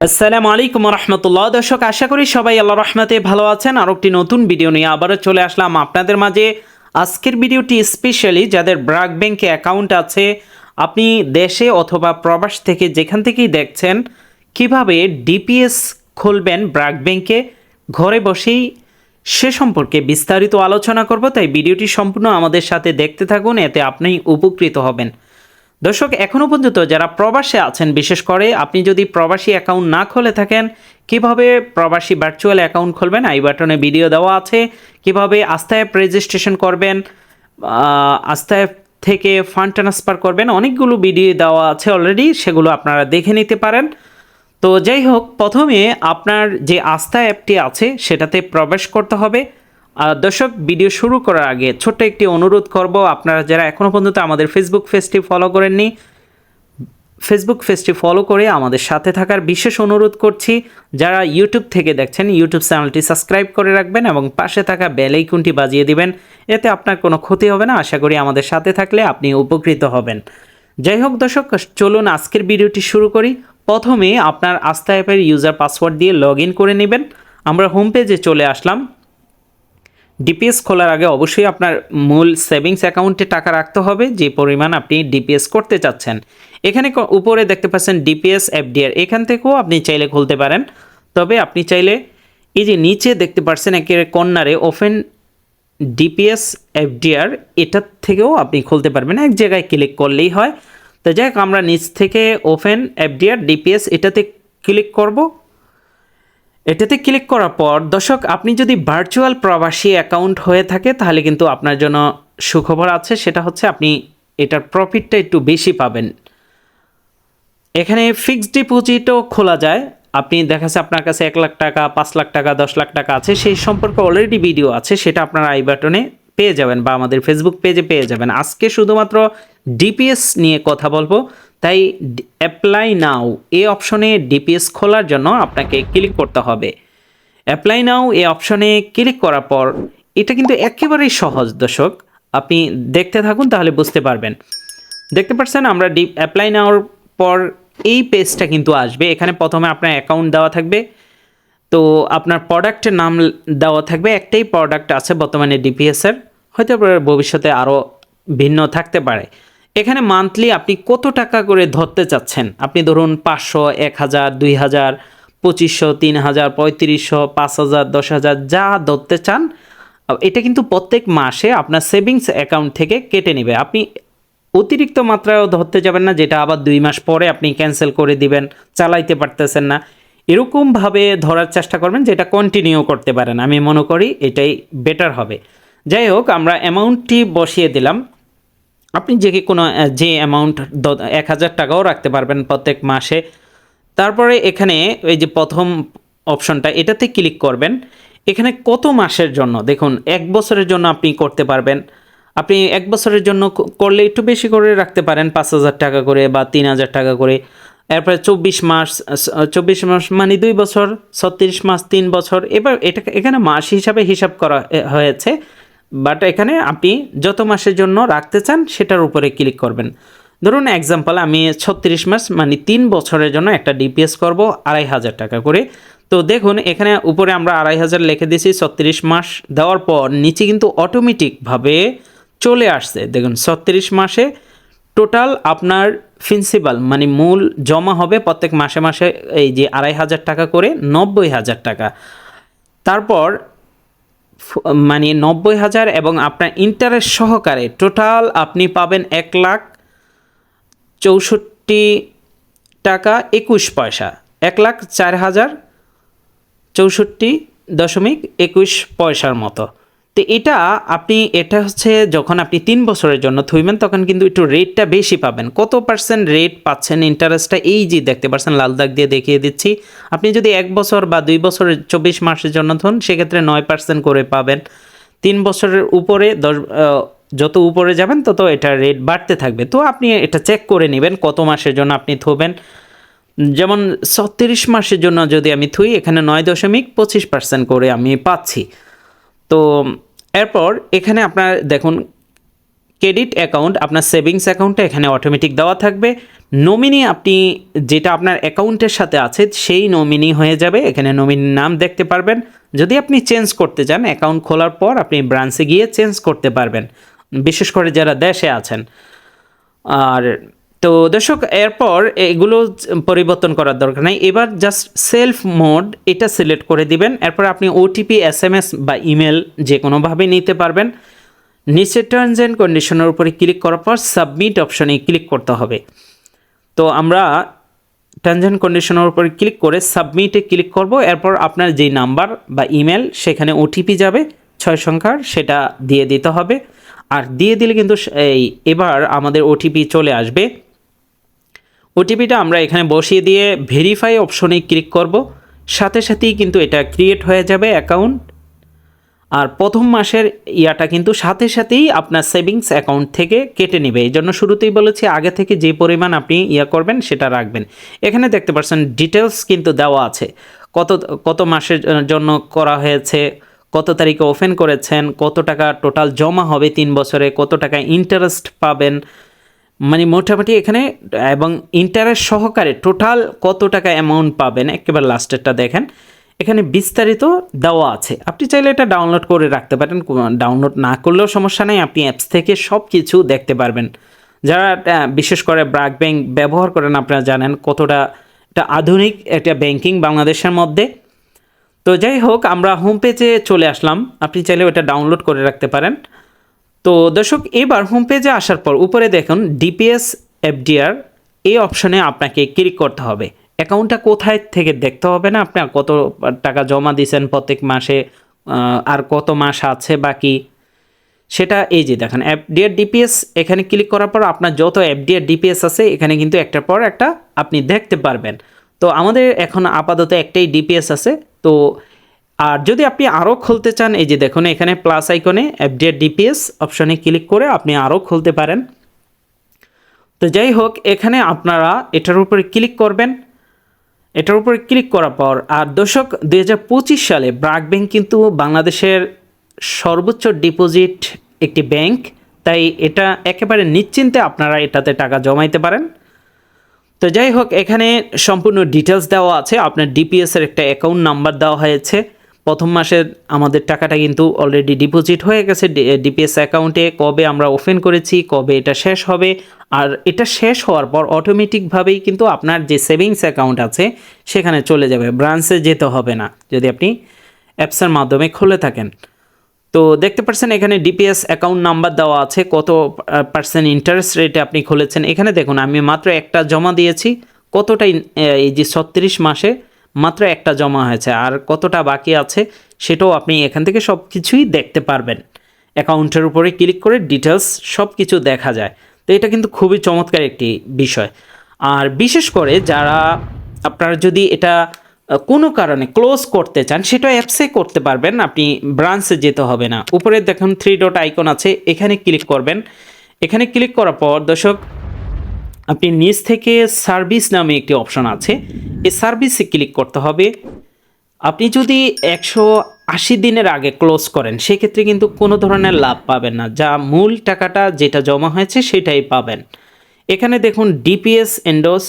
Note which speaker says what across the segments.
Speaker 1: আসসালামু আলাইকুম রহমতুল্লাহ দর্শক, আশা করি সবাই আল্লাহ রহমতে ভালো আছেন। আর একটি নতুন ভিডিও নিয়ে আবারও চলে আসলাম আপনাদের মাঝে। আজকের ভিডিওটি স্পেশালি যাদের ব্রাক ব্যাংকে অ্যাকাউন্ট আছে, আপনি দেশে অথবা প্রবাস থেকে যেখান থেকেই দেখছেন, কীভাবে ডিপিএস খুলবেন ব্রাক ব্যাংকে ঘরে বসেই সে সম্পর্কে বিস্তারিত আলোচনা করব। তাই ভিডিওটি সম্পূর্ণ আমাদের সাথে দেখতে থাকুন, এতে আপনি উপকৃত হবেন। দর্শক এখনও পর্যন্ত যারা প্রবাসে আছেন, বিশেষ করে আপনি যদি প্রবাসী অ্যাকাউন্ট না খুলে থাকেন, কীভাবে প্রবাসী ভার্চুয়াল অ্যাকাউন্ট খুলবেন? আই বাটনে ভিডিও দেওয়া আছে। কীভাবে আস্থা অ্যাপ রেজিস্ট্রেশন করবেন? আস্থা অ্যাপ থেকে ফান্ড ট্রান্সফার করবেন? অনেকগুলো ভিডিও দেওয়া আছে অলরেডি সেগুলো আপনারা দেখে নিতে পারেন। তো যাই হোক, প্রথমে আপনার যে আস্থা অ্যাপটি আছে, সেটাতে প্রবেশ করতে হবে। দর্শক, ভিডিও শুরু করার আগে ছোট্ট একটি অনুরোধ করব, আপনারা যারা এখনও পর্যন্ত আমাদের ফেসবুক পেজটি ফলো করেননি ফেসবুক পেজটি ফলো করে আমাদের সাথে থাকার বিশেষ অনুরোধ করছি। যারা ইউটিউব থেকে দেখছেন ইউটিউব চ্যানেলটি সাবস্ক্রাইব করে রাখবেন এবং পাশে থাকা বেল আইকনটি বাজিয়ে দিবেন। এতে আপনার কোনো ক্ষতি হবে না। আশা করি আমাদের সাথে থাকলে আপনি উপকৃত হবেন। যাই হোক দর্শক, চলুন আজকের ভিডিওটি শুরু করি। প্রথমে আপনার আস্থা অ্যাপের ইউজার পাসওয়ার্ড দিয়ে লগ করে নেবেন। আমরা হোম পেজে চলে আসলাম। ডিপিএস খোলার আগে অবশ্যই আপনার মূল সেভিংস অ্যাকাউন্টে টাকা রাখতে হবে, যে পরিমাণ আপনি ডিপিএস করতে চাচ্ছেন। এখানে উপরে দেখতে পাচ্ছেন ডিপিএস এফডিআর এখান থেকেও আপনি চাইলে খুলতে পারেন। তবে আপনি চাইলে এই যে নিচে দেখতে পাচ্ছেন একের কর্নারে ওপেন ডিপিএস এফডিআর এটার থেকেও আপনি খুলতে পারবেন। এক জায়গায় ক্লিক করলেই হয়। তো যাই আমরা নিচ থেকে ওপেন এফডিআর ডিপিএস এটাতে ক্লিক করব। এটাতে ক্লিক করার পর, দর্শক, আপনি যদি ভার্চুয়াল প্রবাসী অ্যাকাউন্ট হয়ে থাকে, তাহলে কিন্তু আপনার জন্য সুখবর আছে। সেটা হচ্ছে আপনি এটার প্রফিটটা একটু বেশি পাবেন। এখানে ফিক্সড ডিপোজিটও খোলা যায়। আপনি দেখা আপনার কাছে এক লাখ টাকা, পাঁচ লাখ টাকা, দশ লাখ টাকা আছে। সেই সম্পর্কে অলরেডি ভিডিও আছে। সেটা আপনার আই বাটনে পেয়ে যাবেন বা আমাদের ফেসবুক পেজে পেয়ে যাবেন। আজকে শুধুমাত্র ডিপিএস নিয়ে কথা বলব। তাই অ্যাপ্লাই নাও এই অপশনে ডিপিএস খোলার জন্য আপনাকে ক্লিক করতে হবে। অ্যাপ্লাই নাও এই অপশনে ক্লিক করার পর, এটা কিন্তু একেবারেই সহজ দর্শক। আপনি দেখতে থাকুন তাহলে বুঝতে পারবেন। দেখতে পাচ্ছেন আমরা ডিপ অ্যাপ্লাই নেওয়ার পর এই পেজটা কিন্তু আসবে। এখানে প্রথমে আপনার অ্যাকাউন্ট দেওয়া থাকবে। তো আপনার প্রোডাক্টের নাম দেওয়া থাকবে। একটাই প্রোডাক্ট আছে বর্তমানে ডিপিএসের হয়তো ভবিষ্যতে আরও ভিন্ন থাকতে পারে। এখানে মান্থলি আপনি কত টাকা করে ধরতে চাচ্ছেন? আপনি ধরুন পাঁচশো, এক হাজার, দুই হাজার, পঁচিশশো, তিন হাজার, পঁয়ত্রিশশো, পাঁচ হাজার, দশ হাজার, যা ধরতে চান, এটা কিন্তু প্রত্যেক মাসে আপনার সেভিংস অ্যাকাউন্ট থেকে কেটে নেবে। আপনি অতিরিক্ত মাত্রায়ও ধরতে যাবেন না, যেটা আবার দুই মাস পরে আপনি ক্যান্সেল করে দিবেন, চালাইতে পারতেছেন না। এরকমভাবে ধরার চেষ্টা করবেন, যেটা কন্টিনিউ করতে পারেন। আমি মনে করি এটাই বেটার হবে। যাই হোক, আমরা অ্যামাউন্টটি বসিয়ে দিলাম। আপনি যে কোনো যে অ্যামাউন্ট এক হাজার টাকাও রাখতে পারবেন প্রত্যেক মাসে। তারপরে এখানে এই যে প্রথম অপশনটা এটাতে ক্লিক করবেন। এখানে কত মাসের জন্য? দেখুন, এক বছরের জন্য আপনি করতে পারবেন। আপনি এক বছরের জন্য করলে একটু বেশি করে রাখতে পারেন, পাঁচ হাজার টাকা করে বা তিন হাজার টাকা করে। এরপরে চব্বিশ মাস চব্বিশ মাস মানে দুই বছর, ছত্রিশ মাস, তিন বছর। এবার এটা এখানে মাস হিসাবে হিসাব করা হয়েছে। বাট এখানে আপনি যত মাসের জন্য রাখতে চান, সেটার উপরে ক্লিক করবেন। ধরুন এক্সাম্পল আমি ছত্রিশ মাস মানে তিন বছরের জন্য একটা ডিপিএস করব, আড়াই হাজার টাকা করে। তো দেখুন, এখানে উপরে আমরা আড়াই হাজার লিখে দিয়েছি, ছত্রিশ মাস দেওয়ার পর নিচে কিন্তু অটোমেটিকভাবে চলে আসছে। দেখুন, ছত্রিশ মাসে টোটাল আপনার প্রিন্সিপাল মানে মূল জমা হবে প্রত্যেক মাসে মাসে এই যে আড়াই হাজার টাকা করে নব্বই হাজার টাকা। তারপর মানে নব্বই হাজার এবং আপনার ইন্টারেস্ট সহকারে টোটাল আপনি পাবেন এক লাখ চৌষট্টি টাকা একুশ পয়সা। এক লাখ চার হাজার চৌষট্টি দশমিক একুশ পয়সার মতো। তো এটা আপনি, এটা হচ্ছে যখন আপনি তিন বছরের জন্য থইবেন তখন কিন্তু একটু রেটটা বেশি পাবেন। কত পার্সেন্ট রেট পাচ্ছেন ইন্টারেস্টটা? এই যে দেখতে পাচ্ছেন, লাল দাগ দিয়ে দেখিয়ে দিচ্ছি। আপনি যদি এক বছর বা দুই বছরের চব্বিশ মাসের জন্য ধরুন, সেক্ষেত্রে নয় পার্সেন্ট করে পাবেন। তিন বছরের উপরে দশ যত উপরে যাবেন, তত এটা রেট বাড়তে থাকবে। তো আপনি এটা চেক করে নেবেন, কত মাসের জন্য আপনি থবেন। যেমন ছত্রিশ মাসের জন্য যদি আমি থুই, এখানে নয় দশমিক পঁচিশ পার্সেন্ট করে আমি পাচ্ছি। তো এরপর এখানে আপনার দেখুন ক্রেডিট অ্যাকাউন্ট আপনার সেভিংস অ্যাকাউন্টটা এখানে অটোমেটিক দেওয়া থাকবে। নমিনি আপনি যেটা আপনার অ্যাকাউন্টের সাথে আছে, সেই নমিনি হয়ে যাবে। এখানে নমিনির নাম দেখতে পারবেন। যদি আপনি চেঞ্জ করতে চান অ্যাকাউন্ট খোলার পর আপনি ব্রাঞ্চে গিয়ে চেঞ্জ করতে পারবেন। বিশেষ করে যারা দেশে আছেন। আর তো দর্শক, এরপর এগুলো পরিবর্তন করার দরকার নাই। এবার জাস্ট সেলফ মোড এটা সিলেক্ট করে দিবেন। এরপর আপনি ওটিপি এস এম এস বা ইমেল যে কোনোভাবে নিতে পারবেন। নিচে টার্মস অ্যান্ড কন্ডিশনের উপরে ক্লিক করার পর সাবমিট অপশনে ক্লিক করতে হবে। তো আমরা টার্মস অ্যান্ড কন্ডিশনের উপরে ক্লিক করে সাবমিটে ক্লিক করব। এরপর আপনার যেই নাম্বার বা ইমেল সেখানে ওটিপি যাবে। ছয় সংখ্যার, সেটা দিয়ে দিতে হবে। আর দিয়ে দিলে কিন্তু এই, এবার আমাদের ওটিপি চলে আসবে। ওটিপিটা আমরা এখানে বসিয়ে দিয়ে ভেরিফাই অপশনে ক্লিক করব। সাথে সাথেই কিন্তু এটা ক্রিয়েট হয়ে যাবে অ্যাকাউন্ট আর প্রথম মাসের ইয়াটা কিন্তু সাথে সাথেই আপনার সেভিংস অ্যাকাউন্ট থেকে কেটে নেবে। এই জন্য শুরুতেই বলেছি, আগে থেকে যে পরিমাণ আপনি ইয়া করবেন সেটা রাখবেন। এখানে দেখতে পাচ্ছেন ডিটেলস কিন্তু দেওয়া আছে। কত কত মাসের জন্য করা হয়েছে, কত তারিখে ওপেন করেছেন, কত টাকা টোটাল জমা হবে তিন বছরে, কত টাকা ইন্টারেস্ট পাবেন মানে মোটামুটি এখানে, এবং ইন্টারেস্ট সহকারে টোটাল কত টাকা অ্যামাউন্ট পাবেন, একেবারে লাস্টেরটা দেখেন। এখানে বিস্তারিত দেওয়া আছে। আপনি চাইলে এটা ডাউনলোড করে রাখতে পারেন ডাউনলোড না করলেও সমস্যা নেই, আপনি অ্যাপস থেকে সব কিছু দেখতে পারবেন। যারা বিশেষ করে ব্রাক ব্যাংক ব্যবহার করেন, আপনারা জানেন কতটা, এটা আধুনিক একটা ব্যাংকিং বাংলাদেশের মধ্যে। তো যাই হোক, আমরা হোম পেজে চলে আসলাম। আপনি চাইলে ওটা ডাউনলোড করে রাখতে পারেন। তো দর্শক, এবার হোম পেজে আসার পর উপরে দেখুন ডিপিএস এফডিআর এই অপশনে আপনাকে ক্লিক করতে হবে। অ্যাকাউন্টটা কোথায় থেকে দেখতে হবে না? আপনার কত টাকা জমা দিয়েছেন প্রত্যেক মাসে আর কত মাস আছে বাকি? সেটা এই যে দেখেন এফডিআর ডিপিএস এখানে ক্লিক করার পর আপনার যত এফডিআর ডিপিএস আছে, এখানে কিন্তু একটার পর একটা আপনি দেখতে পারবেন। তো আমাদের এখন আপাতত একটাই ডিপিএস আছে। তো আর যদি আপনি আরও খুলতে চান, এই যে দেখুন, এখানে প্লাস আইকনে এফডিআর ডিপিএস অপশনে ক্লিক করে আপনি আরও খুলতে পারেন। তো যাই হোক, এখানে আপনারা এটার উপরে ক্লিক করবেন। এটার উপরে ক্লিক করার পর, আর দর্শক দু হাজার পঁচিশ সালে ব্রাক ব্যাংক কিন্তু বাংলাদেশের সর্বোচ্চ ডিপোজিট একটি ব্যাংক। তাই এটা একেবারে নিশ্চিন্তে আপনারা এটাতে টাকা জমাইতে পারেন। তো যাই হোক, এখানে সম্পূর্ণ ডিটেলস দেওয়া আছে। আপনার ডিপিএসের একটা অ্যাকাউন্ট নাম্বার দেওয়া হয়েছে। প্রথম মাসের আমাদের টাকাটা কিন্তু অলরেডি ডিপোজিট হয়ে গেছে ডিপিএস অ্যাকাউন্টে কবে আমরা ওপেন করেছি, কবে এটা শেষ হবে, আর এটা শেষ হওয়ার পর অটোমেটিকভাবেই কিন্তু আপনার যে সেভিংস অ্যাকাউন্ট আছে, সেখানে চলে যাবে ব্রাঞ্চে যেতে হবে না, যদি আপনি অ্যাপসের মাধ্যমে খুলে থাকেন। তো দেখতে পাচ্ছেন এখানে ডিপিএস অ্যাকাউন্ট নাম্বার দেওয়া আছে, কত পার্সেন্ট ইন্টারেস্ট রেটে আপনি খুলেছেন। এখানে দেখুন, আমি মাত্র একটা জমা দিয়েছি, কতটা এই যে ছত্রিশ মাসে মাত্র একটা জমা হয়েছে। আর কতটা বাকি আছে সেটাও আপনি এখান থেকে সব কিছুই দেখতে পারবেন। অ্যাকাউন্টের উপরে ক্লিক করে ডিটেলস সব কিছু দেখা যায়। তো এটা কিন্তু খুবই চমৎকার একটি বিষয়। আর বিশেষ করে যারা আপনারা যদি এটা কোনো কারণে ক্লোজ করতে চান, সেটা অ্যাপসে করতে পারবেন। আপনি ব্রাঞ্চে যেতে হবে না। উপরে দেখুন থ্রি ডট আইকন আছে। এখানে ক্লিক করবেন। এখানে ক্লিক করার পর দর্শক আপনি নিচ থেকে সার্ভিস নামে একটি অপশন আছে। এই সার্ভিসে ক্লিক করতে হবে। আপনি যদি একশো আশি দিনের আগে ক্লোজ করেন, সেক্ষেত্রে কিন্তু কোনো ধরনের লাভ পাবেন না। যা মূল টাকাটা যেটা জমা হয়েছে, সেটাই পাবেন। এখানে দেখুন, ডিপিএস এন্ডোস,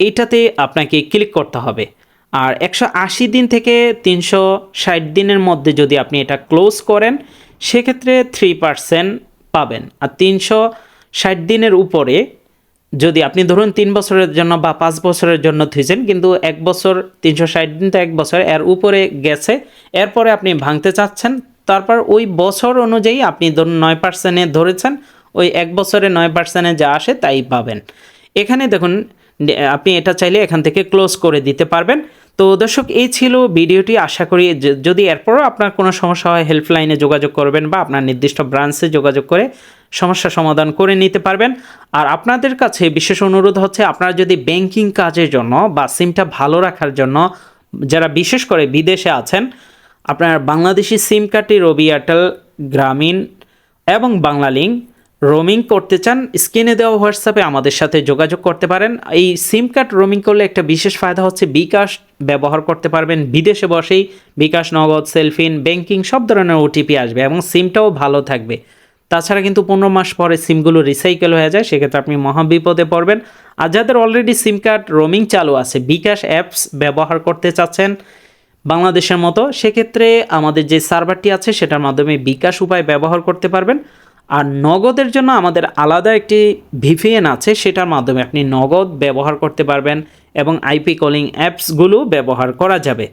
Speaker 1: এটাতে আপনাকে ক্লিক করতে হবে। আর একশো আশি দিন থেকে তিনশো ষাট দিনের মধ্যে যদি আপনি এটা ক্লোজ করেন, সেক্ষেত্রে থ্রি পার্সেন্ট পাবেন। আর তিনশো ষাট দিনের উপরে যদি আপনি ধরুন তিন বছরের জন্য বা পাঁচ বছরের জন্য থুইছেন, কিন্তু এক বছর তিনশো ষাট দিন তো এক বছর, এর উপরে গেছে, এরপরে আপনি ভাঙতে চাচ্ছেন, তারপর ওই বছর অনুযায়ী আপনি ধরুন নয় পার্সেন্টে ধরেছেন, ওই এক বছরে নয় পার্সেন্টে যা আসে তাই পাবেন। এখানে দেখুন আপনি এটা চাইলে এখান থেকে ক্লোজ করে দিতে পারবেন। তো দর্শক, এই ছিল ভিডিওটি। আশা করি যদি এরপরও আপনার কোনো সমস্যা হয় হেল্পলাইনে যোগাযোগ করবেন বা আপনার নির্দিষ্ট ব্রাঞ্চে যোগাযোগ করে সমস্যা সমাধান করে নিতে পারবেন। আর আপনাদের কাছে বিশেষ অনুরোধ হচ্ছে, আপনারা যদি ব্যাংকিং কাজের জন্য বা সিমটা ভালো রাখার জন্য যারা বিশেষ করে বিদেশে আছেন, আপনার বাংলাদেশি সিম কার্ডটি রবি এয়ারটেল, গ্রামীণ এবং বাংলা লিঙ্ক রোমিং করতে চান, স্ক্রিনে দেওয়া হোয়াটসঅ্যাপে আমাদের সাথে যোগাযোগ করতে পারেন। এই সিম কার্ড রোমিং করলে একটা বিশেষ ফায়দা হচ্ছে বিকাশ ব্যবহার করতে পারবেন। বিদেশে বসেই বিকাশ, নগদ, সেলফিন, ব্যাংকিং সব ধরনের ওটিপি আসবে এবং সিমটাও ভালো থাকবে। তাছাড়া কিন্তু পনেরো মাস পরে সিমগুলো রিসাইকেল হয়ে যায়, সেক্ষেত্রে আপনি মহাবিপদে পড়বেন। আর যাদের অলরেডি সিম কার্ড রোমিং চালু আছে, বিকাশ অ্যাপস ব্যবহার করতে চাচ্ছেন বাংলাদেশের মতো, সেক্ষেত্রে আমাদের যে সার্ভারটি আছে, সেটার মাধ্যমে বিকাশ উপায় ব্যবহার করতে পারবেন। আর নগদের জন্য আমাদের আলাদা একটি ভিপিএন আছে, সেটার মাধ্যমে আপনি নগদ ব্যবহার করতে পারবেন এবং আইপি কলিং অ্যাপসগুলো ব্যবহার করা যাবে।